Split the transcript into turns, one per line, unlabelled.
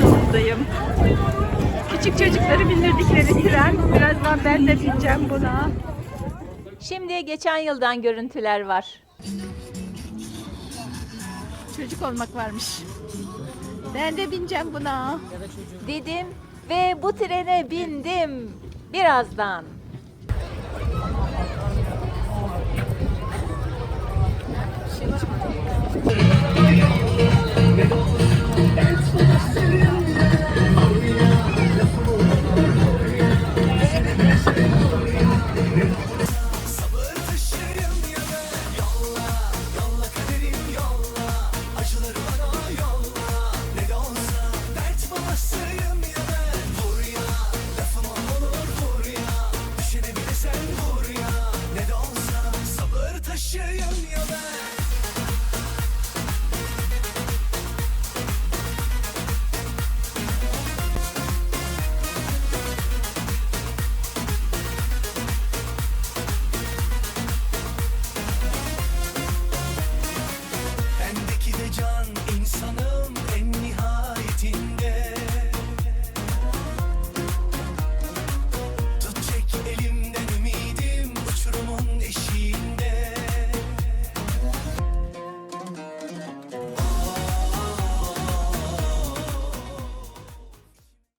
yoldayım. Küçük çocukları bindirdikleri tren. Birazdan ben de bineceğim buna.
Şimdi geçen yıldan görüntüler var.
Çocuk olmak varmış. Ben de bineceğim buna.
Dedim ve bu trene bindim. Birazdan.